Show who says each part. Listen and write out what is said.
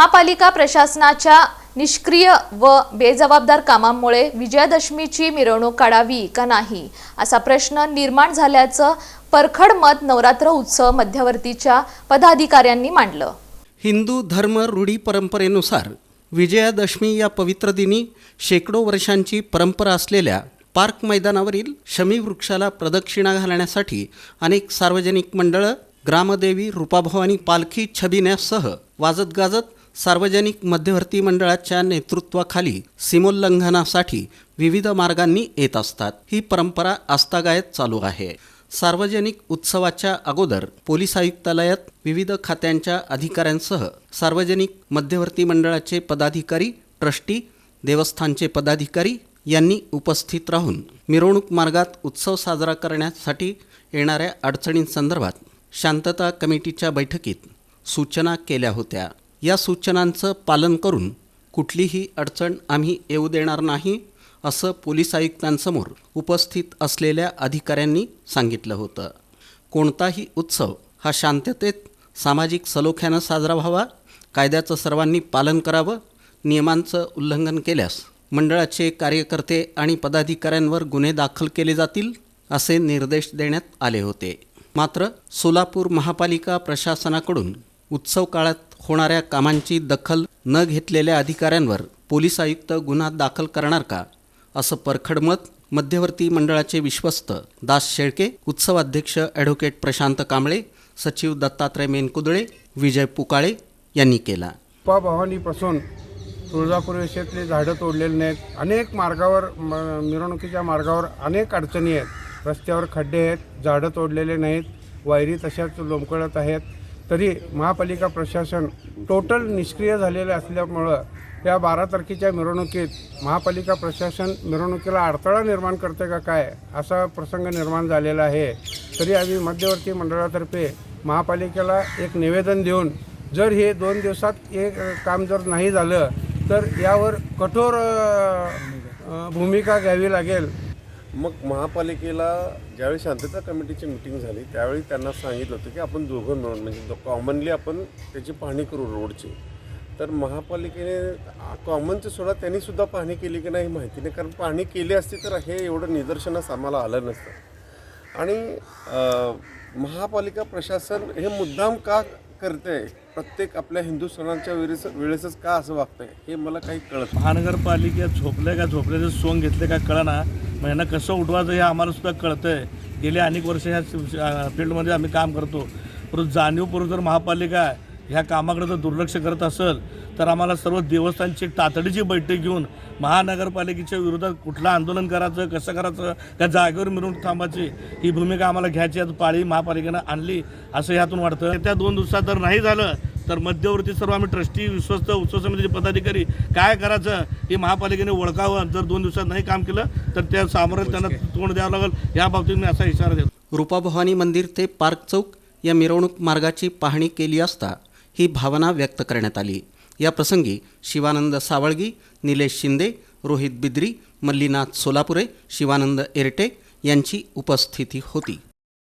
Speaker 1: महापालिका प्रशासनाच्या निष्क्रिय व बेजबाबदार कामामुळे विजयादशमीची मिरवणूक काढावी का नाही असा प्रश्न निर्माण झाल्याचं परखड मत नवरात्र उत्सव मध्यवर्तीच्या पदाधिकाऱ्यांनी मांडलं.
Speaker 2: हिंदू धर्म रूढी परंपरेनुसार विजयादशमी या पवित्र दिनी शेकडो वर्षांची परंपरा असलेल्या पार्क मैदानावरील शमी वृक्षाला प्रदक्षिणा घालण्यासाठी अनेक सार्वजनिक मंडळं ग्रामदेवी रूपाभवानी पालखी छबिन्यासह वाजत गाजत सार्वजनिक मध्यवर्ती मंडळाच्या नेतृत्वाखाली सीमोल्लंघनासाठी विविध मार्गांनी येत असतात. ही परंपरा आस्थागायत चालू आहे. सार्वजनिक उत्सवाच्या अगोदर पोलीस आयुक्तालयात विविध खात्यांच्या अधिकाऱ्यांसह सार्वजनिक मध्यवर्ती मंडळाचे पदाधिकारी ट्रस्टी देवस्थानचे पदाधिकारी यांनी उपस्थित राहून मिरवणूक मार्गात उत्सव साजरा करण्यासाठी येणाऱ्या अडचणींसंदर्भात शांतता कमिटीच्या बैठकीत सूचना केल्या होत्या. या सूचनांचं पालन करून कुठलीही अडचण आम्ही येऊ देणार नाही असं पोलीस आयुक्तांसमोर उपस्थित असलेल्या अधिकाऱ्यांनी सांगितलं होतं. कोणताही उत्सव हा शांततेत सामाजिक सलोख्यानं साजरा व्हावा कायद्याचं सर्वांनी पालन करावं नियमांचं उल्लंघन केल्यास मंडळाचे कार्यकर्ते आणि पदाधिकाऱ्यांवर गुन्हे दाखल केले जातील असे निर्देश देण्यात आले होते. मात्र सोलापूर महापालिका प्रशासनाकडून उत्सव काळात होणाऱ्या कामांची दखल न घेतलेल्या अधिकाऱ्यांवर पोलीस आयुक्त गुन्हा दाखल करणार का? असं परखड मत मध्यवर्ती मंडळाचे विश्वस्त दास शेळके उत्सवाध्यक्ष ॲडव्होकेट प्रशांत कांबळे सचिव दत्तात्रय मेनकुदळे विजय पुकाळे यांनी केला.
Speaker 3: भवानीपासून तुळजापूर विषयातली झाडं तोडलेली नाहीत. अनेक मार्गावर म मिरवणुकीच्या मार्गावर अनेक अडचणी आहेत. रस्त्यावर खड्डे आहेत झाडं तोडलेले नाहीत. वायरी तशाच लोंबकळत आहेत. तरी महापालिका प्रशासन टोटल निष्क्रिय झालेले असल्यामुळं या बारा तारखेच्या मिरवणुकीत महापालिका प्रशासन मिरवणुकीला अडथळा निर्माण करते का काय असा प्रसंग निर्माण झालेला आहे. तरी आम्ही मध्यवर्ती मंडळातर्फे महापालिकेला एक निवेदन देऊन जर हे दोन दिवसात एक काम जर नाही झालं तर यावर कठोर भूमिका घ्यावी लागेल.
Speaker 4: मग महापालिकेला ज्यावेळी शांतता कमिटीची मिटिंग झाली त्यावेळी त्यांना सांगितलं होतं की आपण दोघं मिळून म्हणजे कॉमनली आपण त्याची पाहणी करू रोडची. तर महापालिकेने कॉमनचं सोडा त्यांनी सुद्धा पाहणी केली की नाही माहिती नाही. कारण पाहणी केली असती तर हे एवढं निदर्शनास आम्हाला आलं नसतं. आणि महापालिका प्रशासन हे मुद्दाम का करते प्रत्येक आपल्या हिंदू सणांच्या वेळेस वेळेसच का असं वागतंय? हे मला काही कळत
Speaker 5: महानगरपालिकेत झोपल्या का झोपल्याचं सोंग घेतले का कळना. मग यांना कसं उठवायचं हे आम्हाला सुद्धा कळतंय. गेल्या अनेक वर्ष ह्या फील्डमध्ये आम्ही काम करतो. परंतु जाणीवपूर्वक जर महापालिका ह्या कामाकडे जर दुर्लक्ष करत असेल तर आम्हाला सर्व देवस्थानची एक तातडीची बैठक घेऊन महानगरपालिकेच्या विरोधात कुठलं आंदोलन करायचं कसं करायचं त्या जागेवर मिळून थांबायची ही भूमिका आम्हाला घ्यायची आज पाळी महापालिकेनं आणली असं ह्यातून वाटतं. त्या दोन दिवसात जर नाही झालं तर मध्यवर्ती सर्व आम्ही ट्रस्टी विश्वस्त उत्सव समितीचे पदाधिकारी काय करायचं हे महापालिकेने ओळखावं. जर दोन दिवसात नाही काम केलं तर त्या सामोरं त्यांना तोंड द्यावं लागेल. या बाबतीत मी असा इशारा देतो.
Speaker 2: रूपाभवानी मंदिर ते पार्क चौक या मिरवणूक मार्गाची पाहणी केली असता ही भावना व्यक्त करण्यात आली. या प्रसंगी शिवानंद सावळगी निलेश शिंदे रोहित बिद्री मल्लीनाथ सोलापुरे शिवानंद एरटे यांची उपस्थिती होती.